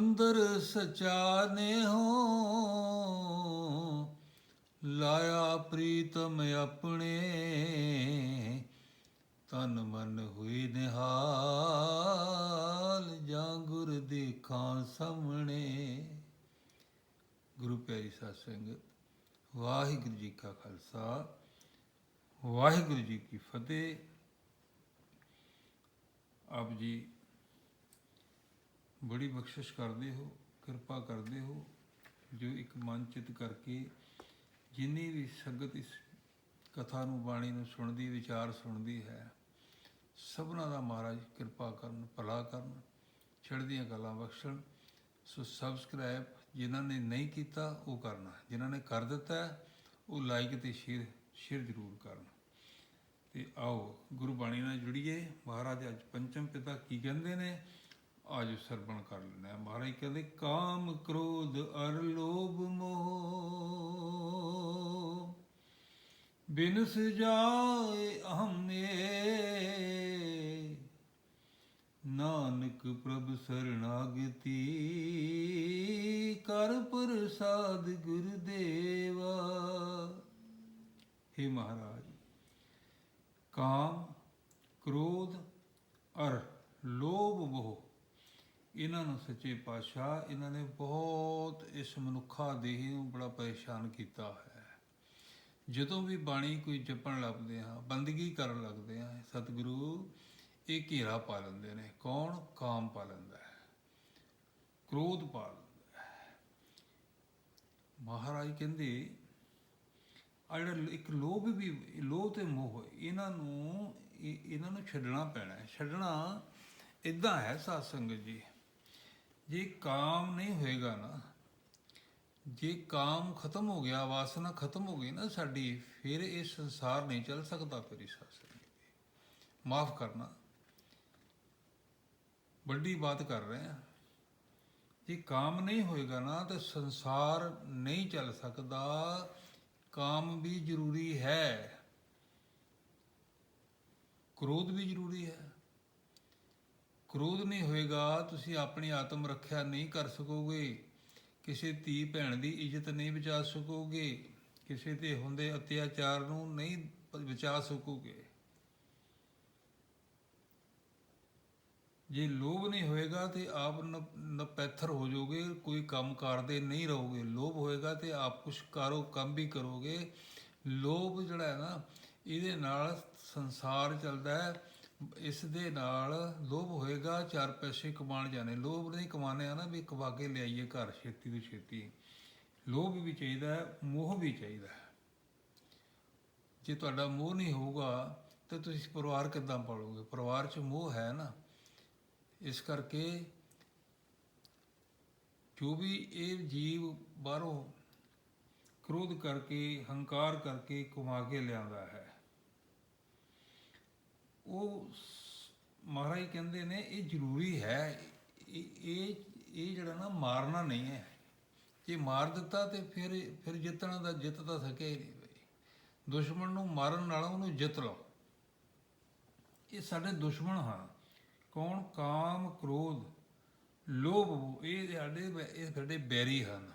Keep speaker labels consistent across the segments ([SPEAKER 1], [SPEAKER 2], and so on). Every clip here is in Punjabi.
[SPEAKER 1] ਅੰਦਰ ਸਚਾ ਨੇ ਹੋ ਲਾਇਆ ਪ੍ਰੀਤਮ ਆਪਣੇ, ਤਨ ਮਨ ਹੋਈ ਨਿਹਾਲ, ਜਾਂ ਗੁਰ ਦੇਖਾਂ ਸਾਹਮਣੇ। ਗੁਰੂ ਪਿਆਰੀ ਸਾਧ ਸੰਗਤ, ਵਾਹਿਗੁਰੂ ਜੀ ਕਾ ਖਾਲਸਾ, ਵਾਹਿਗੁਰੂ ਜੀ ਕੀ ਫਤਿਹ। ਆਪ ਜੀ ਬੜੀ ਬਖਸ਼ਿਸ਼ ਕਰਦੇ ਹੋ, ਕਿਰਪਾ ਕਰਦੇ ਹੋ, ਜੋ ਇੱਕ ਮਨ ਚਿਤ ਕਰਕੇ ਜਿੰਨੀ ਵੀ ਸੰਗਤ ਇਸ ਕਥਾ ਨੂੰ, ਬਾਣੀ ਨੂੰ ਸੁਣਦੀ, ਵਿਚਾਰ ਸੁਣਦੀ ਹੈ, ਸਭਨਾ ਦਾ ਮਹਾਰਾਜ ਕਿਰਪਾ ਕਰਨ, ਭਲਾ ਕਰਨ, ਚੜ੍ਹਦੀਆਂ ਗੱਲਾਂ ਬਖਸ਼ਣ। ਸੋ ਸਬਸਕ੍ਰਾਈਬ ਜਿਨ੍ਹਾਂ ਨੇ ਨਹੀਂ ਕੀਤਾ, ਉਹ ਕਰਨਾ। ਜਿਨ੍ਹਾਂ ਨੇ ਕਰ ਦਿੱਤਾ, ਉਹ ਲਾਈਕ ਤੇ ਸ਼ੇਅਰ ਸ਼ੇਅਰ ਜ਼ਰੂਰ ਕਰਨ। ਤੇ ਆਓ ਗੁਰਬਾਣੀ ਨਾਲ ਜੁੜੀਏ। ਮਹਾਰਾਜ ਅੱਜ ਪੰਚਮ ਪਿਤਾ ਕੀ ਕਹਿੰਦੇ ਨੇ? ਅੱਜ ਸਰਵਣ ਕਰ ਲੈਣਾ ਮਹਾਰਾਜ ਕਹਿੰਦੇ, ਕਾਮ ਕ੍ਰੋਧ ਅਰ ਲੋਭ ਮੋਹ। ਬਿਨਸ ਜਾਏ ਅਹਮੇ ਨਾਨਕ ਪ੍ਰਭ ਸਰਣਾਗਤੀ। ਕਰ ਪ੍ਰਸਾਦ ਗੁਰਦੇਵਾ। हे ਮਹਾਰਾਜ, ਕਾਮ ਕ੍ਰੋਧ ਅਰ ਲੋਭ ਮੋਹ। ਇਹਨਾਂ ਨੂੰ ਸੱਚੇ ਪਾਤਸ਼ਾਹ, ਇਹਨਾਂ ਨੇ ਬਹੁਤ ਇਸ ਮਨੁੱਖਾ ਦੇਹ ਨੂੰ ਬੜਾ ਪਰੇਸ਼ਾਨ ਕੀਤਾ ਹੈ। ਜਦੋਂ ਵੀ ਬਾਣੀ ਕੋਈ ਜਪਣ ਲੱਗਦੇ ਹਾਂ, ਬੰਦਗੀ ਕਰਨ ਲੱਗਦੇ ਹਾਂ, ਸਤਿਗੁਰੂ ਇਹ ਘੇਰਾ ਪਾ ਲੈਂਦੇ ਨੇ। ਕੌਣ? ਕਾਮ ਪਾ ਲੈਂਦਾ ਹੈ। ਕ੍ਰੋਧ ਪਾ ਲੈਂਦਾ ਹੈ। ਮਹਾਰਾਜ ਕਹਿੰਦੇ ਆ ਜਿਹੜਾ ਇੱਕ ਲੋਭ ਵੀ, ਲੋਭ ਤੇ ਮੋਹ, ਇਹਨਾਂ ਨੂੰ ਇਹਨਾਂ ਨੂੰ ਛੱਡਣਾ ਪੈਣਾ ਹੈ। ਛੱਡਣਾ ਇਦਾਂ ਹੈ, ਸਾਧ ਸੰਗਤ ਜੀ। ਜੇ ਕਾਮ ਨਹੀਂ ਹੋਏਗਾ ਨਾ, ਜੇ ਕਾਮ ਖਤਮ ਹੋ ਗਿਆ, ਵਾਸਨਾ ਖਤਮ ਹੋ ਗਈ ਨਾ ਸਾਡੀ, ਫਿਰ ਇਹ ਸੰਸਾਰ ਨਹੀਂ ਚੱਲ ਸਕਦਾ ਫਿਰ ਇਸ ਸੰਸਾਰ ਮਾਫ ਕਰਨਾ। ਵੱਡੀ ਬਾਤ ਕਰ ਰਹੇ ਹਾਂ। ਜੇ ਕਾਮ ਨਹੀਂ ਹੋਏਗਾ ਨਾ, ਤਾਂ ਸੰਸਾਰ ਨਹੀਂ ਚੱਲ ਸਕਦਾ। ਕਾਮ ਵੀ ਜ਼ਰੂਰੀ ਹੈ। ਕ੍ਰੋਧ ਵੀ ਜ਼ਰੂਰੀ ਹੈ। ਕ੍ਰੋਧ ਨਹੀਂ ਹੋਏਗਾ, ਤੁਸੀਂ ਆਪਣੀ ਆਤਮ ਰੱਖਿਆ ਨਹੀਂ ਕਰ ਸਕੋਗੇ। ਕਿਸੇ ਧੀ ਭੈਣ ਦੀ ਇੱਜ਼ਤ ਨਹੀਂ ਬਚਾ ਸਕੋਗੇ। ਕਿਸੇ ਤੇ ਹੁੰਦੇ ਅਤਿਆਚਾਰ ਨੂੰ ਨਹੀਂ ਬਚਾ ਸਕੋਗੇ। ਜੇ ਲੋਭ ਨਹੀਂ ਹੋਏਗਾ ਤੇ ਆਪ ਨ- ਨਪੈਥਰ ਹੋ ਜਾਓਗੇ, ਕੋਈ ਕੰਮ ਕਰਦੇ ਨਹੀਂ ਰਹੋਗੇ। ਲੋਭ ਹੋਏਗਾ ਤੇ ਆਪ ਕੁਛ ਕਾਰੋ ਕੰਮ ਵੀ ਕਰੋਗੇ। ਲੋਭ ਜਿਹੜਾ ਹੈ ਨਾ, ਇਹਦੇ ਨਾਲ ਸੰਸਾਰ ਚੱਲਦਾ ਹੈ। ਇਸ ਦੇ ਨਾਲ ਲੋਭ ਹੋਏਗਾ, ਚਾਰ ਪੈਸੇ ਕਮਾਣ ਜਾਣੇ। ਲੋਭ ਨਹੀਂ ਕਮਾਣੇ ਆ ਨਾ ਵੀ ਕਮਾ ਕੇ ਲਿਆਈਏ ਘਰ, ਛੇਤੀ ਤੋਂ ਛੇਤੀ। ਲੋਭ ਵੀ ਚਾਹੀਦਾ ਹੈ, ਮੋਹ ਵੀ ਚਾਹੀਦਾ ਹੈ। ਜੇ ਤੁਹਾਡਾ ਮੋਹ ਨਹੀਂ ਹੋਊਗਾ, ਤਾਂ ਤੁਸੀਂ ਪਰਿਵਾਰ ਕਿੱਦਾਂ ਪਾਲੋਗੇ? ਪਰਿਵਾਰ 'ਚ ਮੋਹ ਹੈ ਨਾ। ਇਸ ਕਰਕੇ ਜੋ ਵੀ ਇਹ ਜੀਵ ਬਾਹਰੋਂ ਕ੍ਰੋਧ ਕਰਕੇ, ਹੰਕਾਰ ਕਰਕੇ ਕਮਾ ਕੇ ਲਿਆਉਂਦਾ ਹੈ ਉਹ ਮਹਾਰਾਜ ਕਹਿੰਦੇ ਨੇ, ਇਹ ਜ਼ਰੂਰੀ ਹੈ, ਇਹ ਇਹ ਜਿਹੜਾ ਨਾ ਮਾਰਨਾ ਨਹੀਂ ਹੈ। ਜੇ ਮਾਰ ਦਿੱਤਾ ਤੇ ਫਿਰ ਫਿਰ ਜਿੱਤਣਾ ਦਾ, ਜਿੱਤ ਤਾਂ ਸਕੇ ਨਹੀਂ ਦੁਸ਼ਮਣ ਨੂੰ ਮਾਰਨ ਨਾਲ ਉਹਨੂੰ ਜਿੱਤ ਲਓ। ਇਹ ਸਾਡੇ ਦੁਸ਼ਮਣ ਹਨ। ਕੌਣ? ਕਾਮ, ਕ੍ਰੋਧ, ਲੋਭ, ਇਹ ਸਾਡੇ ਇਹ ਸਾਡੇ ਬੈਰੀ ਹਨ।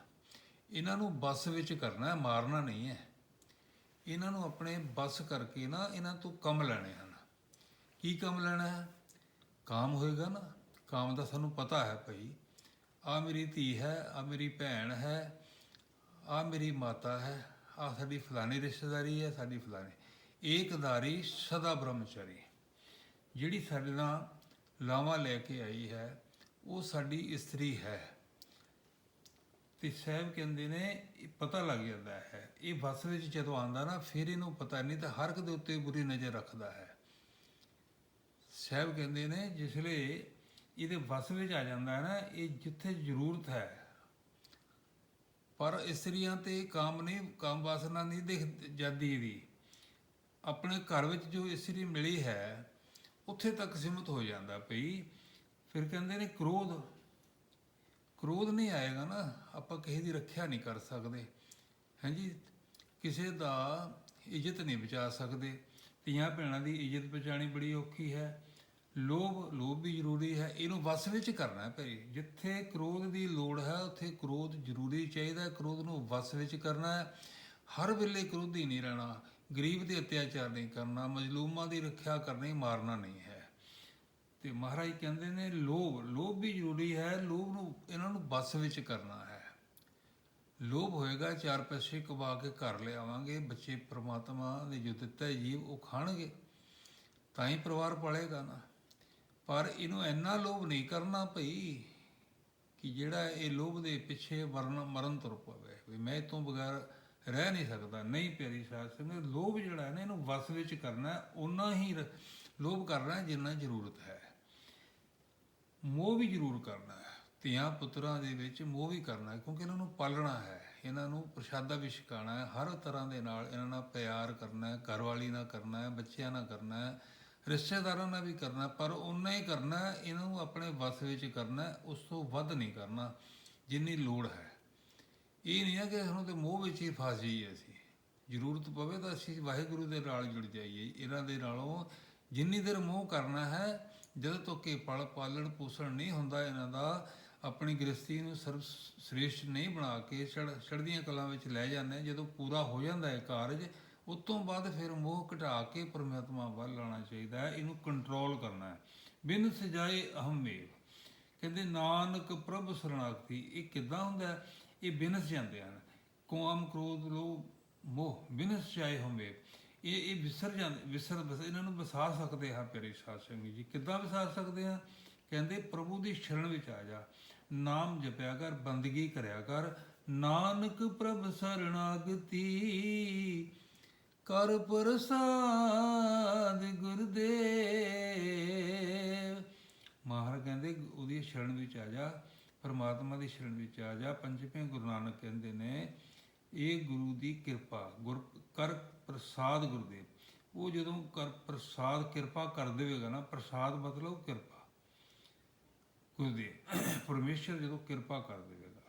[SPEAKER 1] ਇਹਨਾਂ ਨੂੰ ਬਸ ਵਿੱਚ ਕਰਨਾ ਹੈ, ਮਾਰਨਾ ਨਹੀਂ ਹੈ। ਇਹਨਾਂ ਨੂੰ ਆਪਣੇ ਬਸ ਕਰਕੇ ਨਾ ਇਹਨਾਂ ਤੋਂ ਕੰਮ ਲੈਣੇ ਹਨ। ਕੀ ਕੰਮ ਲੈਣਾ ਹੈ? ਕਾਮ ਹੋਏਗਾ ਨਾ। ਕਾਮ ਦਾ ਸਾਨੂੰ ਪਤਾ ਹੈ ਭਾਈ। ਆ ਮੇਰੀ ਧੀ ਹੈ, ਆ ਮੇਰੀ ਭੈਣ ਹੈ, ਆ ਮੇਰੀ ਮਾਤਾ ਹੈ, ਆ ਸਾਡੀ ਫਲਾਣੀ ਰਿਸ਼ਤੇਦਾਰੀ ਹੈ, ਸਾਡੀ ਫਲਾਣੀ। ਏਕਦਾਰੀ ਸਦਾ ਬ੍ਰਹਮਚਾਰੀ। ਜਿਹੜੀ ਸਾਡੇ ਨਾਲ ਲਾਵਾਂ ਲੈ ਕੇ ਆਈ ਹੈ, ਉਹ ਸਾਡੀ ਇਸਤਰੀ ਹੈ। ਤੇ ਸਾਹਿਬ ਕਹਿੰਦੇ ਨੇ ਪਤਾ ਲੱਗ ਜਾਂਦਾ ਹੈ। ਇਹ ਬੱਸ ਵਿੱਚ ਜਦੋਂ ਆਂਦਾ ਨਾ, ਫਿਰ ਇਹਨੂੰ ਪਤਾ ਨਹੀਂ, ਤਾਂ ਹਰ ਇੱਕ ਦੇ ਉੱਤੇ ਬੁਰੀ ਨਜ਼ਰ ਰੱਖਦਾ ਹੈ। ਸਾਹਿਬ ਕਹਿੰਦੇ ਨੇ ਜਿਸਲੇ ਇਹਦੇ ਵਸ ਵਿੱਚ ਆ ਜਾਂਦਾ ਹੈ ਨਾ, ਇਹ ਜਿੱਥੇ ਜ਼ਰੂਰਤ ਹੈ। ਪਰ ਇਸਤਰੀਆਂ ਤੇ ਕਾਮ ਨਹੀਂ, ਕਾਮ ਵਾਸਨਾ ਨਹੀਂ ਦਿਖ ਜਾਂਦੀ ਇਹਦੀ। ਆਪਣੇ ਘਰ ਵਿੱਚ ਜੋ ਇਸਤਰੀ ਮਿਲੀ ਹੈ, ਉੱਥੇ ਤੱਕ ਸੀਮਤ ਹੋ ਜਾਂਦਾ ਭਈ। ਫਿਰ ਕਹਿੰਦੇ ਨੇ, ਕ੍ਰੋਧ ਕ੍ਰੋਧ ਨਹੀਂ ਆਏਗਾ ਨਾ, ਆਪਾਂ ਕਿਸੇ ਦੀ ਰੱਖਿਆ ਨਹੀਂ ਕਰ ਸਕਦੇ। ਹਾਂਜੀ ਕਿਸੇ ਦਾ ਇੱਜ਼ਤ ਨਹੀਂ ਬਚਾ ਸਕਦੇ। ਧੀਆਂ ਭੈਣਾਂ ਦੀ ਇੱਜ਼ਤ ਬਚਾਣੀ ਬੜੀ ਔਖੀ ਹੈ। ਲੋਭ ਲੋਭ ਵੀ ਜ਼ਰੂਰੀ ਹੈ। ਇਹਨੂੰ ਵਸ ਵਿੱਚ ਕਰਨਾ ਹੈ ਭਾਈ। ਜਿੱਥੇ ਕ੍ਰੋਧ ਦੀ ਲੋੜ ਹੈ, ਉੱਥੇ ਕ੍ਰੋਧ ਜ਼ਰੂਰੀ ਚਾਹੀਦਾ ਕ੍ਰੋਧ ਨੂੰ ਵਸ ਵਿੱਚ ਕਰਨਾ ਹੈ। ਹਰ ਵੇਲੇ ਕ੍ਰੋਧੀ ਨਹੀਂ ਰਹਿਣਾ। ਗਰੀਬ ਤੇ ਅਤਿਆਚਾਰ ਨਹੀਂ ਕਰਨਾ। ਮਜ਼ਲੂਮਾਂ ਦੀ ਰੱਖਿਆ ਕਰਨੀ ਮਾਰਨਾ ਨਹੀਂ ਹੈ। ਤੇ ਮਹਾਰਾਜ ਕਹਿੰਦੇ ਨੇ, ਲੋਭ ਲੋਭ ਵੀ ਜ਼ਰੂਰੀ ਹੈ। ਲੋਭ ਨੂੰ, ਇਹਨਾਂ ਨੂੰ ਬਸ ਵਿੱਚ ਕਰਨਾ ਹੈ। ਲੋਭ ਹੋਏਗਾ, ਚਾਰ ਪੈਸੇ ਕਮਾ ਕੇ ਘਰ ਲਿਆਵਾਂਗੇ। ਬੱਚੇ ਪ੍ਰਮਾਤਮਾ ਨੇ ਜੋ ਦਿੱਤਾ ਹੈ, ਜੀਵ ਉਹ ਖਾਣਗੇ। ਤਾਂ ਹੀ ਪਰਿਵਾਰ ਪਲੇਗਾ ਨਾ। ਪਰ ਇਹਨੂੰ ਇੰਨਾ ਲੋਭ ਨਹੀਂ ਕਰਨਾ ਭਈ ਕਿ ਜਿਹੜਾ ਇਹ ਲੋਭ ਦੇ ਪਿੱਛੇ ਵਰਨ ਮਰਨ ਤੁਰ ਪਵੇ। ਵੀ ਮੈਂ ਇਹ ਤੋਂ ਬਗੈਰ ਰਹਿ ਨਹੀਂ ਸਕਦਾ। ਨਹੀਂ ਪਿਆਰੀ ਸਾਧ ਸੰਗਤ ਲੋਭ ਜਿਹੜਾ ਹੈ ਨਾ ਇਹਨੂੰ ਵਸ ਵਿੱਚ ਕਰਨਾ ਹੈ, ਓਨਾ ਹੀ ਲੋਭ ਕਰਨਾ ਜਿੰਨਾ ਜ਼ਰੂਰਤ ਹੈ। ਮੋਹ ਵੀ ਜ਼ਰੂਰ ਕਰਨਾ ਹੈ। ਧੀਆਂ ਪੁੱਤਰਾਂ ਦੇ ਵਿੱਚ ਮੋਹ ਵੀ ਕਰਨਾ ਕਿਉਂਕਿ ਇਹਨਾਂ ਨੂੰ ਪਾਲਣਾ ਹੈ। ਇਹਨਾਂ ਨੂੰ ਪ੍ਰਸ਼ਾਦਾ ਵੀ ਛਕਾਉਣਾ ਹੈ। ਹਰ ਤਰ੍ਹਾਂ ਦੇ ਨਾਲ ਇਹਨਾਂ ਨਾਲ ਪਿਆਰ ਕਰਨਾ ਹੈ ਘਰਵਾਲੀ ਨਾਲ ਕਰਨਾ ਹੈ ਬੱਚਿਆਂ ਨਾਲ ਕਰਨਾ ਹੈ। ਰਿਸ਼ਤੇਦਾਰਾਂ ਨਾਲ ਵੀ ਕਰਨਾ ਪਰ ਉਨਾ ਹੀ ਕਰਨਾ ਹੈ, ਇਹਨਾਂ ਨੂੰ ਆਪਣੇ ਵੱਸ ਵਿੱਚ ਕਰਨਾ ਉਸ ਤੋਂ ਵੱਧ ਨਹੀਂ ਕਰਨਾ ਜਿੰਨੀ ਲੋੜ ਹੈ। ਇਹ ਨਹੀਂ ਹੈ ਕਿ ਸਾਨੂੰ ਤੇ ਮੋਹ ਵਿੱਚ ਹੀ ਫਸ ਜਾਈਏ ਅਸੀਂ। ਜ਼ਰੂਰਤ ਪਵੇ ਤਾਂ ਅਸੀਂ ਵਾਹਿਗੁਰੂ ਦੇ ਨਾਲ ਜੁੜ ਜਾਈਏ। ਇਹਨਾਂ ਦੇ ਨਾਲੋਂ ਜਿੰਨੀ ਦੇਰ ਮੋਹ ਕਰਨਾ ਹੈ ਜਦੋਂ ਤੱਕ ਇਹ ਪਲ ਪਾਲਣ ਪੋਸ਼ਣ ਨਹੀਂ ਹੁੰਦਾ ਇਹਨਾਂ ਦਾ ਆਪਣੀ ਗ੍ਰਸਤੀ ਨੂੰ ਸਰਵ ਸ੍ਰੇਸ਼ਟ ਨਹੀਂ ਬਣਾ ਕੇ ਛੜ ਛੜਦੀਆਂ ਕਲਾਂ ਵਿੱਚ ਲੈ ਜਾਂਦੇ ਜਦੋਂ ਪੂਰਾ ਹੋ ਜਾਂਦਾ ਹੈ ਕਾਰਜ ਉਸ ਤੋਂ ਬਾਅਦ ਫਿਰ ਮੋਹ ਘਟਾ ਕੇ ਪਰਮਾਤਮਾ ਵੱਲ ਲਾਣਾ ਚਾਹੀਦਾ ਹੈ, ਇਹਨੂੰ ਕੰਟਰੋਲ ਕਰਨਾ ਹੈ। ਬਿਨ ਸਜਾਏ ਅਹਮੇਵ ਕਹਿੰਦੇ, ਨਾਨਕ ਪ੍ਰਭ ਸਰਣਾਗਤੀ, ਇਹ ਕਿੱਦਾਂ ਹੁੰਦਾ ਹੈ? ਇਹ ਬਿਨਸ ਜਾਂਦੇ ਹਨ। ਕਾਮ ਕ੍ਰੋਧ, ਲੋਭ, ਮੋਹ ਬਿਨਸ ਜਾਏ ਹੋਵੇ ਇਹ ਇਹ ਵਿਸਰ ਜਾਂਦੇ, ਵਿਸਰ ਬਸ ਇਹਨਾਂ ਨੂੰ ਵਸਾ ਸਕਦੇ ਹਾਂ ਪਿਆਰੇ ਸਾਧ ਸੰਗਤ ਜੀ। ਕਿੱਦਾਂ ਵਸਾ ਸਕਦੇ ਹਾਂ? ਕਹਿੰਦੇ, ਪ੍ਰਭੂ ਦੀ ਸ਼ਰਨ ਵਿੱਚ ਆ ਜਾ। ਨਾਮ ਜਪਿਆ ਕਰ, ਬੰਦਗੀ ਕਰਿਆ ਕਰ। ਨਾਨਕ ਪ੍ਰਭ ਸਰਣਾਗਤੀ ਕਰ ਪ੍ਰਸਾਦ ਗੁਰਦੇਵ। ਮਹਾਰਾਜ ਕਹਿੰਦੇ, ਉਹਦੀ ਸ਼ਰਨ ਵਿੱਚ ਆ ਜਾ, ਪਰਮਾਤਮਾ ਦੀ ਸ਼ਰਨ ਵਿੱਚ ਆ ਜਾ, ਪੰਜਵੇਂ ਗੁਰੂ ਨਾਨਕ ਕਹਿੰਦੇ ਨੇ, ਇਹ ਗੁਰੂ ਦੀ ਕਿਰਪਾ, ਗੁਰ, ਕਰ ਪ੍ਰਸਾਦ ਗੁਰਦੇਵ। ਉਹ ਜਦੋਂ ਕਰ ਪ੍ਰਸਾਦ ਕਿਰਪਾ ਕਰ ਦੇਵੇਗਾ ਨਾ, ਪ੍ਰਸਾਦ ਮਤਲਬ ਕਿਰਪਾ, ਗੁਰਦੇਵ। ਪਰਮੇਸ਼ਰ ਜਦੋਂ ਕਿਰਪਾ ਕਰ ਦੇਵੇਗਾ,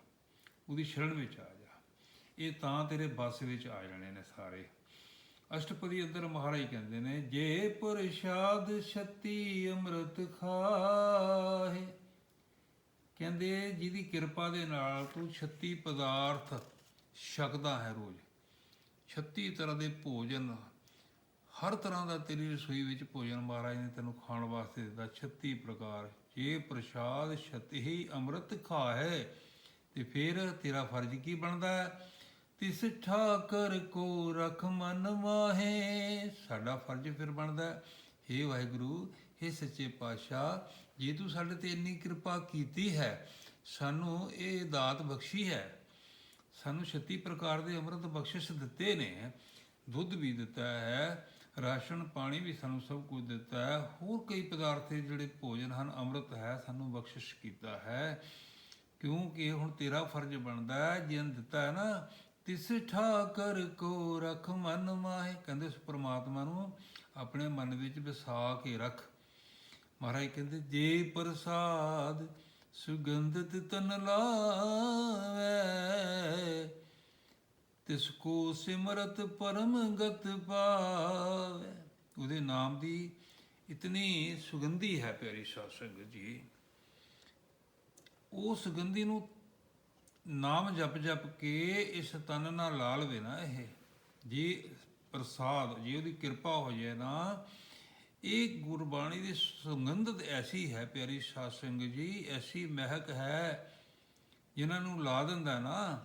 [SPEAKER 1] ਉਹਦੀ ਸ਼ਰਨ ਵਿੱਚ ਆ ਜਾ। ਇਹ ਤਾਂ ਤੇਰੇ ਬਸ ਵਿੱਚ ਆ ਜਾਣੇ ਨੇ ਸਾਰੇ। ਅਸ਼ਟਪਦੀ ਅੰਦਰ ਮਹਾਰਾਜ ਕਹਿੰਦੇ ਨੇ, ਜੇ ਪ੍ਰਸ਼ਾਦ ਛਤੀ ਅੰਮ੍ਰਿਤ ਖਾਏ ਕਹਿੰਦੇ ਜਿਹਦੀ ਕਿਰਪਾ ਦੇ ਨਾਲ ਤੂੰ 36 ਪਦਾਰਥ ਛਕਦਾ ਹੈ ਰੋਜ਼। 36 ਤਰ੍ਹਾਂ ਦੇ ਭੋਜਨ, ਹਰ ਤਰ੍ਹਾਂ ਦਾ ਤੇਰੀ ਰਸੋਈ ਵਿੱਚ ਭੋਜਨ ਮਹਾਰਾਜ ਨੇ ਤੈਨੂੰ ਖਾਣ ਵਾਸਤੇ ਦਿੱਤਾ। 36 ਪ੍ਰਕਾਰ, ਜੇ ਪ੍ਰਸ਼ਾਦ ਛਤੀ ਹੀ ਅੰਮ੍ਰਿਤ ਖਾਏ ਤੇ ਫਿਰ ਤੇਰਾ ਫਰਜ਼ ਕੀ ਬਣਦਾ ਹੈ? ਤਿਸ ਠਾਕਰ ਕੋ ਰਖ ਮਨ ਮਾਹੇ ਸਾਡਾ ਫਰਜ਼ ਫਿਰ ਬਣਦਾ ਹੈ, ਹੇ ਵਾਹਿਗੁਰੂ, ਹੇ ਸੱਚੇ ਪਾਤਸ਼ਾਹ, ਜੇ ਤੂੰ ਸਾਡੇ ਤੇ ਇੰਨੀ ਕਿਰਪਾ ਕੀਤੀ ਹੈ, ਸਾਨੂੰ ਇਹ ਦਾਤ ਬਖਸ਼ੀ ਹੈ। ਸਾਨੂੰ 36 ਪ੍ਰਕਾਰ ਦੇ ਅੰਮ੍ਰਿਤ ਬਖਸ਼ਿਸ਼ ਦਿੱਤੇ ਨੇ। ਦੁੱਧ ਵੀ ਦਿੱਤਾ ਹੈ, ਰਾਸ਼ਨ ਪਾਣੀ ਵੀ ਸਾਨੂੰ ਸਭ ਕੁਝ ਦਿੱਤਾ ਹੈ। ਹੋਰ ਕਈ ਪਦਾਰਥ ਜਿਹੜੇ ਭੋਜਨ ਹਨ, ਅੰਮ੍ਰਿਤ ਹੈ, ਸਾਨੂੰ ਬਖਸ਼ਿਸ਼ ਕੀਤਾ ਹੈ। ਕਿਉਂਕਿ ਹੁਣ ਤੇਰਾ ਫਰਜ਼ ਬਣਦਾ ਹੈ, ਜਿਨ ਦਿੱਤਾ ਹੈ ਨਾ ਤਿਸ ਠਾਕਰ ਕੋ ਰਖ ਮਨ ਮਾਹੇ। ਕਹਿੰਦੇ ਪ੍ਰਮਾਤਮਾ ਨੂੰ ਆਪਣੇ ਮਨ ਵਿੱਚ ਵਸਾ ਕੇ ਰੱਖ। ਮਹਾਰਾਜ ਕਹਿੰਦੇ, ਜੇ ਪ੍ਰਸਾਦ ਸੁਗੰਧਿਤ ਤਨ ਲਾਵੇ, ਤਿਸ ਕੋ ਸਿਮਰਤ ਪਰਮ ਗਤ ਪਾਵੇ। ਉਹਦੇ ਨਾਮ ਦੀ ਇਤਨੀ ਸੁਗੰਧੀ ਹੈ ਪਿਆਰੀ ਸਾਧ ਸੰਗਤ ਜੀ। ਉਹ ਸੁਗੰਧੀ ਨੂੰ ਨਾਮ ਜਪ ਜਪ ਕੇ ਇਸ ਤਨ ਨਾਲ ਲਾ ਲਵੇ ਨਾ ਇਹ। ਜੇ ਪ੍ਰਸਾਦ, ਜੇ ਉਹਦੀ ਕਿਰਪਾ ਹੋ ਜਾਏ ਨਾ, ਇਹ ਗੁਰਬਾਣੀ ਦੀ ਸੁਗੰਧਤ ਐਸੀ ਹੈ ਪਿਆਰੀ ਸਾਧ ਸੰਗਤ ਜੀ, ਐਸੀ ਮਹਿਕ ਹੈ ਜਿਨ੍ਹਾਂ ਨੂੰ ਲਾ ਦਿੰਦਾ ਨਾ,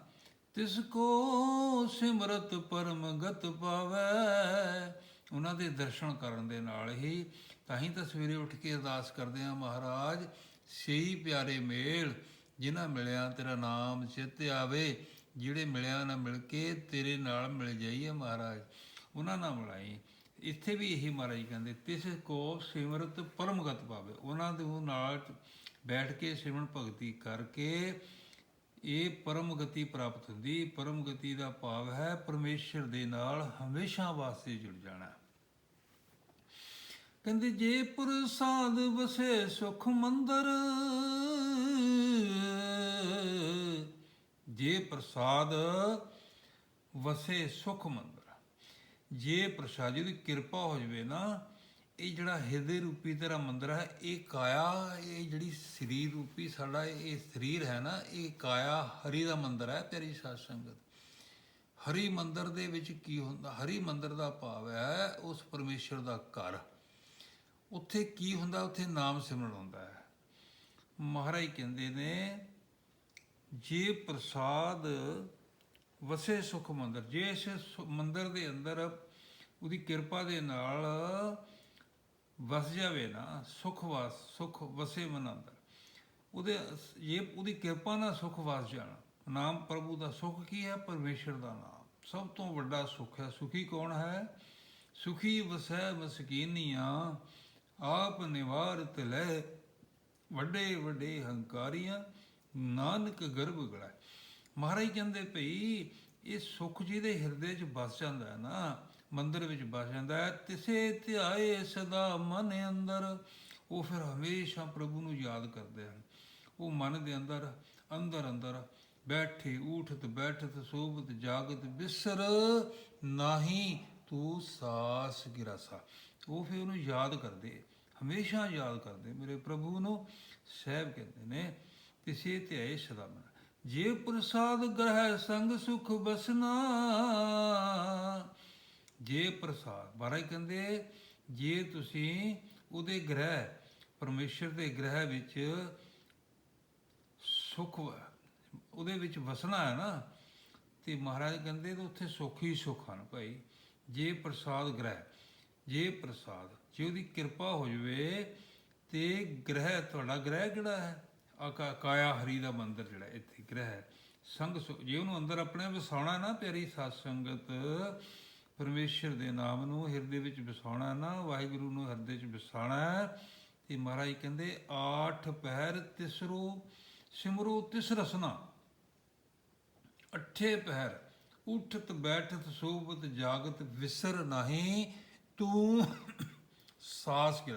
[SPEAKER 1] ਤਿਸ ਕੋ ਸਿਮਰਤ ਪਰਮ ਗਤ ਪਾਵੈ। ਉਹਨਾਂ ਦੇ ਦਰਸ਼ਨ ਕਰਨ ਦੇ ਨਾਲ ਹੀ ਤਾਂ ਹੀ ਤਾਂ ਸਵੇਰੇ ਉੱਠ ਕੇ ਅਰਦਾਸ ਕਰਦੇ ਆ ਮਹਾਰਾਜ ਸਹੀ ਪਿਆਰੇ ਮੇਲ। ਜਿਨ੍ਹਾਂ ਮਿਲਿਆ ਤੇਰਾ ਨਾਮ ਚਿੱਤ ਆਵੇ, ਜਿਹੜੇ ਮਿਲਿਆ ਨਾ ਮਿਲ ਕੇ ਤੇਰੇ ਨਾਲ ਮਿਲ ਜਾਈਏ ਮਹਾਰਾਜ। ਉਹਨਾਂ ਨਾਲ ਮਿਲਾਈ ਇੱਥੇ ਵੀ ਇਹੀ ਮਹਾਰਾਜ ਕਹਿੰਦੇ, ਤਿਸ ਕੋ ਸਿਮਰਤ ਪਰਮਗਤ ਪਾਵੇ ਉਹਨਾਂ ਦੇ ਨਾਲ ਬੈਠ ਕੇ ਸਿਮਰਨ ਭਗਤੀ ਕਰਕੇ ਇਹ ਪਰਮ ਗਤੀ ਪ੍ਰਾਪਤ ਹੁੰਦੀ। ਪਰਮ ਗਤੀ ਦਾ ਭਾਵ ਹੈ ਪਰਮੇਸ਼ਰ ਦੇ ਨਾਲ ਹਮੇਸ਼ਾ ਵਾਸਤੇ ਜੁੜ ਜਾਣਾ। ਕਹਿੰਦੇ, ਜੇ ਪ੍ਰਸਾਦ ਵਸੇ ਸੁਖ ਮੰਦਰ ਜੇ ਪ੍ਰਸਾਦ ਵਸੇ ਸੁਖ ਮੰਦਰ। ਜੇ ਪ੍ਰਸਾਦ ਜੀ ਦੀ ਕਿਰਪਾ ਹੋ ਜਵੇ ਨਾ, ਇਹ ਜਿਹੜਾ ਹਿਰਦੇ ਰੂਪੀ ਤੇਰਾ ਮੰਦਰ ਹੈ, ਇਹ ਕਾਇਆ, ਇਹ ਜਿਹੜੀ ਸਰੀਰ ਰੂਪੀ ਸਾਡਾ ਇਹ ਸਰੀਰ ਹੈ ਨਾ, ਇਹ ਕਾਇਆ ਹਰੀ ਦਾ ਮੰਦਰ ਹੈ ਤੇਰੀ ਸਾਧ ਸੰਗਤ। ਹਰੀ ਮੰਦਰ ਦੇ ਵਿੱਚ ਕੀ ਹੁੰਦਾ? ਹਰੀ ਮੰਦਰ ਦਾ ਭਾਵ ਹੈ ਉਸ ਪਰਮੇਸ਼ਰ ਦਾ ਘਰ। ਉੱਥੇ ਕੀ ਹੁੰਦਾ? ਉੱਥੇ ਨਾਮ ਸਿਮਰਨ ਹੁੰਦਾ ਹੈ। ਮਹਾਰਾਜ ਕਹਿੰਦੇ ਨੇ ਜੇ ਪ੍ਰਸਾਦ ਵਸੇ ਸੁਖ ਮੰਦਰ, ਜੇ ਇਸ ਸੁ- ਮੰਦਰ ਦੇ ਅੰਦਰ ਉਹਦੀ ਕਿਰਪਾ ਦੇ ਨਾਲ ਵਸ ਜਾਵੇ ਨਾ, ਸੁਖ ਵਾਸ, ਸੁਖ ਵਸੇ ਮਨ ਅੰਦਰ, ਉਹਦੇ ਜੇ ਉਹਦੀ ਕਿਰਪਾ ਨਾਲ ਸੁਖ ਵਸ ਜਾਣਾ, ਨਾਮ ਪ੍ਰਭੂ ਦਾ ਸੁਖ ਕੀ ਹੈ? ਪਰਮੇਸ਼ਰ ਦਾ ਨਾਮ। ਸਭ ਤੋਂ ਵੱਡਾ ਸੁਖ ਹੈ। ਸੁਖੀ ਕੌਣ ਹੈ? ਸੁਖੀ ਵਸੈ ਮਸਕੀਨੀਆਂ, ਆਪ ਨਿਵਾਰਤ ਲੈ ਵੱਡੇ ਵੱਡੇ ਹੰਕਾਰੀਆਂ ਨਾਨਕ ਗਰਭ ਗੜਾਏ ਮਹਾਰਾਜ ਕਹਿੰਦੇ ਭਈ, ਇਹ ਸੁਖ ਜਿਹਦੇ ਹਿਰਦੇ 'ਚ ਵਸ ਜਾਂਦਾ ਹੈ ਨਾ, ਮੰਦਰ ਵਿੱਚ ਵਸ ਜਾਂਦਾ ਹੈ, ਤਿਸੇ ਧਿਆਏ ਸਦਾ ਮਨ ਅੰਦਰ। ਉਹ ਫਿਰ ਹਮੇਸ਼ਾ ਪ੍ਰਭੂ ਨੂੰ ਯਾਦ ਕਰਦੇ ਹਨ। ਉਹ ਮਨ ਦੇ ਅੰਦਰ ਅੰਦਰ ਅੰਦਰ ਬੈਠੇ, ਊਠਤ ਬੈਠਤ, ਸੋਭਤ ਜਾਗਤ, ਬਿਸਰ ਨਾਹੀ ਤੂੰ ਸਾਸ ਗਿਰਾਸਾ। ਉਹ ਫਿਰ ਉਹਨੂੰ ਯਾਦ ਕਰਦੇ, ਹਮੇਸ਼ਾ ਯਾਦ ਕਰਦੇ, ਮੇਰੇ ਪ੍ਰਭੂ ਨੂੰ ਸਹਿਬ ਕਹਿੰਦੇ ਨੇ ਤਿਸੇ ਧਿਆਏ ਸਦਾ ਮਨ ਜੇ ਪ੍ਰਸਾਦ ਗ੍ਰਹਿ ਸੰਗ ਸੁਖ ਬਸਨਾ, ਜੇ ਪ੍ਰਸਾਦ ਮਹਾਰਾਜ ਕਹਿੰਦੇ ਜੇ ਤੁਸੀਂ ਉਹਦੇ ਗ੍ਰਹਿ, ਪਰਮੇਸ਼ਰ ਦੇ ਗ੍ਰਹਿ ਵਿੱਚ ਸੁਖ ਉਹਦੇ ਵਿੱਚ ਵਸਣਾ ਹੈ ਨਾ, ਤੇ ਮਹਾਰਾਜ ਕਹਿੰਦੇ ਤੇ ਉੱਥੇ ਸੁੱਖ ਹੀ ਸੁੱਖ ਹਨ ਭਾਈ। ਜੇ ਪ੍ਰਸਾਦ ਗ੍ਰਹਿ, ਜੇ ਪ੍ਰਸਾਦ, ਜੇ ਉਹਦੀ ਕਿਰਪਾ ਹੋ ਜਵੇ, ਤੇ ਗ੍ਰਹਿ, ਤੁਹਾਡਾ ਗ੍ਰਹਿ ਕਿਹੜਾ ਹੈ? ਆਕਾ ਕਾਇਆ ਹਰੀ ਦਾ ਮੰਦਰ ਜਿਹੜਾ ਇੱਥੇ ਗ੍ਰਹਿ ਹੈ। ਸੰਗ ਜੇ ਉਹਨੂੰ ਅੰਦਰ ਆਪਣੇ ਵਸਾਉਣਾ ਨਾ ਪਿਆਰੀ ਸਾਧ ਸੰਗਤ ਪਰਮੇਸ਼ਰ ਦੇ ਨਾਮ ਨੂੰ ਹਿਰਦੇ ਵਿੱਚ ਵਸਾਉਣਾ ਨਾ, ਵਾਹਿਗੁਰੂ ਨੂੰ ਹਿਰਦੇ ਵਿੱਚ ਵਸਾਉਣਾ ਤੇ ਮਹਾਰਾਜ ਕਹਿੰਦੇ, ਆਠ ਪਹਿਰ ਤਿਸਰੋ ਸਿਮਰੋ ਤਿਸ ਰਸਨਾ। ਅਠੇ ਪਹਿਰ, ਉਠਤ ਬੈਠਤ ਸੋਬਤ ਜਾਗਤ ਵਿਸਰ ਨਹੀਂ, ਤੂੰ ਸਾਸ ਕੀ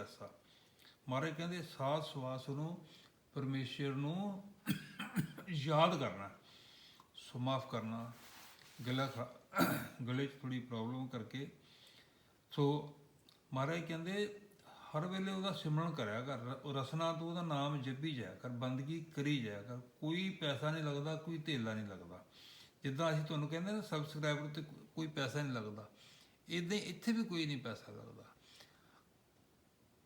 [SPEAKER 1] ਮਹਾਰਾਜ ਕਹਿੰਦੇ, ਸਾਸ ਸਵਾਸ ਨੂੰ ਪਰਮੇਸ਼ਰ ਨੂੰ ਯਾਦ ਕਰਨਾ, ਸੋ ਮਾਫ ਕਰਨਾ, ਗਲਾ ਖਰਾ- ਗਲੇ 'ਚ ਥੋੜੀ ਪ੍ਰੋਬਲਮ ਕਰਕੇ। ਸੋ ਮਹਾਰਾਜ ਕਹਿੰਦੇ, ਹਰ ਵੇਲੇ ਉਹਦਾ ਸਿਮਰਨ ਕਰਿਆ ਕਰ ਰਸਨਾ ਤੋਂ ਉਹਦਾ ਨਾਮ ਜਪੀ ਜਾਇਆ ਕਰ, ਬੰਦਗੀ ਕਰੀ ਜਾਇਆ ਕਰ, ਕੋਈ ਪੈਸਾ ਨਹੀਂ ਲੱਗਦਾ, ਕੋਈ ਧੇਲਾ ਨਹੀਂ ਲੱਗਦਾ। ਜਿੱਦਾਂ ਅਸੀਂ ਤੁਹਾਨੂੰ ਕਹਿੰਦੇ ਨਾ ਸਬਸਕ੍ਰਾਈਬਰ ਤੇ ਕੋਈ ਪੈਸਾ ਨਹੀਂ ਲੱਗਦਾ। ਇਦਾਂ ਇੱਥੇ ਵੀ ਕੋਈ ਨਹੀਂ ਪੈਸਾ ਲੱਗਦਾ।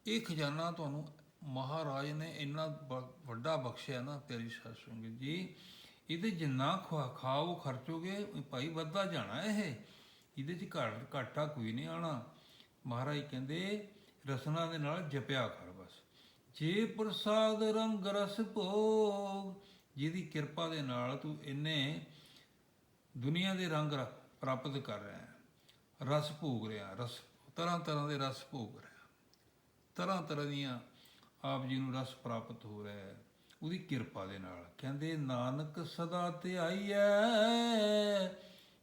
[SPEAKER 1] ਇਹ ਖਜ਼ਾਨਾ ਤੁਹਾਨੂੰ ਮਹਾਰਾਜ ਨੇ ਇੰਨਾ ਬ- ਵੱਡਾ ਬਖਸ਼ਿਆ ਨਾ ਪਿਆਰੀ ਸਤਸੰਗ ਜੀ, ਇਹਦੇ ਜਿੰਨਾ ਖਾ, ਖਾਓ ਖਰਚੋਗੇ ਭਾਈ ਵੱਧਦਾ ਜਾਣਾ ਇਹ। ਇਹਦੇ 'ਚ ਘਾਟ, ਘਾਟਾ ਕੋਈ ਨਹੀਂ ਆਣਾ ਮਹਾਰਾਜ ਕਹਿੰਦੇ, ਰਸਨਾ ਦੇ ਨਾਲ ਜਪਿਆ ਕਰ ਬਸ। ਜੇ ਪ੍ਰਸਾਦ ਰੰਗ ਰਸ ਭੋਗ, ਜਿਹਦੀ ਕਿਰਪਾ ਦੇ ਨਾਲ ਤੂੰ ਇੰਨੇ ਦੁਨੀਆ ਦੇ ਰੰਗ ਪ੍ਰਾਪਤ ਕਰ ਰਿਹਾ ਹੈ। ਰਸ ਭੋਗ ਰਿਹਾ, ਰਸ ਤਰ੍ਹਾਂ ਤਰ੍ਹਾਂ ਦੇ ਰਸ ਭੋਗ ਰਿਹਾ। ਤਰ੍ਹਾਂ ਤਰ੍ਹਾਂ ਦੀਆਂ ਆਪ ਜੀ ਨੂੰ ਰਸ ਪ੍ਰਾਪਤ ਹੋ ਰਿਹਾ ਹੈ, ਉਹਦੀ ਕਿਰਪਾ ਦੇ ਨਾਲ। ਕਹਿੰਦੇ, ਨਾਨਕ ਸਦਾ ਧਿਆਈਐ,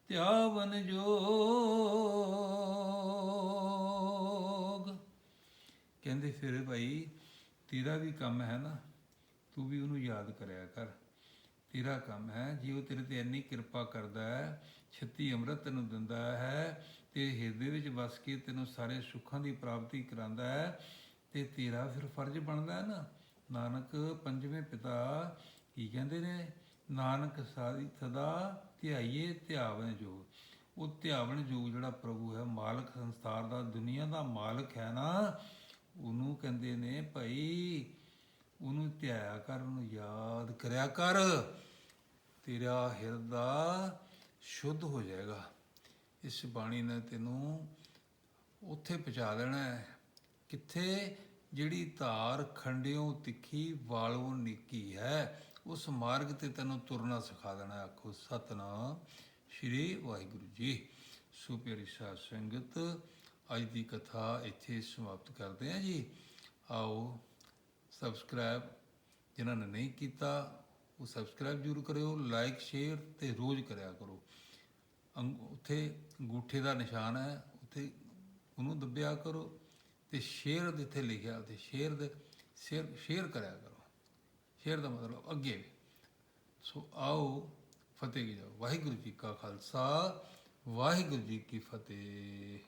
[SPEAKER 1] ਧਿਆਵਨ ਜੋਗ। ਕਹਿੰਦੇ ਫਿਰ ਭਾਈ, ਤੇਰਾ ਵੀ ਕੰਮ ਹੈ ਨਾ, ਤੂੰ ਵੀ ਉਹਨੂੰ ਯਾਦ ਕਰਿਆ ਕਰ। ਤੇਰਾ ਕੰਮ ਹੈ, ਜੇ ਉਹ ਤੇਰੇ ਤੇ ਇੰਨੀ ਕਿਰਪਾ ਕਰਦਾ ਹੈ, ਛੱਤੀ ਅੰਮ੍ਰਿਤ ਤੈਨੂੰ ਦਿੰਦਾ ਹੈ ਤੇ ਹਿਰਦੇ ਵਿੱਚ ਵਸ ਕੇ ਤੈਨੂੰ ਸਾਰੇ ਸੁੱਖਾਂ ਦੀ ਪ੍ਰਾਪਤੀ ਕਰਾਂਦਾ ਹੈ ਤੇ ਤੇਰਾ ਫਿਰ ਫਰਜ਼ ਬਣਦਾ ਹੈ ਨਾ। ਨਾਨਕ ਪੰਜਵੇਂ ਪਿਤਾ ਕੀ ਕਹਿੰਦੇ ਨੇ? ਨਾਨਕ ਸਾਦੀ ਸਦਾ ਧਿਆਈਏ, ਧਿਆਵਨ ਜੋ ਉਹ ਧਿਆਵਨ ਜੋ ਜਿਹੜਾ ਪ੍ਰਭੂ ਹੈ, ਮਾਲਕ ਸੰਸਾਰ ਦਾ, ਦੁਨੀਆ ਦਾ ਮਾਲਕ ਹੈ ਨਾ, ਉਹਨੂੰ ਕਹਿੰਦੇ ਨੇ ਭਾਈ ਉਹਨੂੰ ਧਿਆਇਆ ਕਰ, ਉਹਨੂੰ ਯਾਦ ਕਰਿਆ ਕਰ। ਤੇਰਾ ਹਿਰਦਾ ਸ਼ੁੱਧ ਹੋ ਜਾਏਗਾ। ਇਸ ਬਾਣੀ ਨੇ ਤੈਨੂੰ ਉੱਥੇ ਪਹੁੰਚਾ ਦੇਣਾ ਹੈ। ਕਿੱਥੇ? ਜਿਹੜੀ ਧਾਰ ਖੰਡਿਓ ਤਿੱਖੀ, ਵਾਲੋਂ ਨਿੱਕੀ ਹੈ, ਉਸ ਮਾਰਗ ਤੇ ਤੈਨੂੰ ਤੁਰਨਾ ਸਿਖਾ ਦੇਣਾ ਆਖੋ, ਸਤਨਾਮ ਸ਼੍ਰੀ ਵਾਹਿਗੁਰੂ ਜੀ। ਸੋ ਪਿਆਰੀ ਸਾਧ ਸੰਗਤ, ਅੱਜ ਦੀ ਕਥਾ ਇੱਥੇ ਸਮਾਪਤ ਕਰਦੇ ਹਾਂ ਜੀ। ਆਓ ਸਬਸਕ੍ਰਾਈਬ ਜਿਨ੍ਹਾਂ ਨੇ ਨਹੀਂ ਕੀਤਾ, ਉਹ ਸਬਸਕ੍ਰਾਈਬ ਜ਼ਰੂਰ ਕਰਿਓ ਲਾਈਕ ਸ਼ੇਅਰ ਤੇ ਰੋਜ਼ ਕਰਿਆ ਕਰੋ। ਅੰਗ- ਉੱਥੇ ਅੰਗੂਠੇ ਦਾ ਨਿਸ਼ਾਨ ਹੈ, ਉੱਥੇ ਉਹਨੂੰ ਦੱਬਿਆ ਕਰੋ। ਤੇ ਸ਼ੇਰ ਦੇ ਲਿਖਿਆ ਤੇ ਸ਼ੇਰ ਦੇ ਸ਼ੇਰ ਸ਼ੇਰ ਕਰਿਆ ਕਰੋ। ਸ਼ੇਰ ਦਾ ਮਤਲਬ ਅੱਗੇ ਸੋ ਆਓ ਫਤਿਹ ਕੀ ਜਾਓ। ਵਾਹਿਗੁਰੂ ਜੀ ਕਾ ਖਾਲਸਾ, ਵਾਹਿਗੁਰੂ ਜੀ ਕੀ ਫਤਿਹ।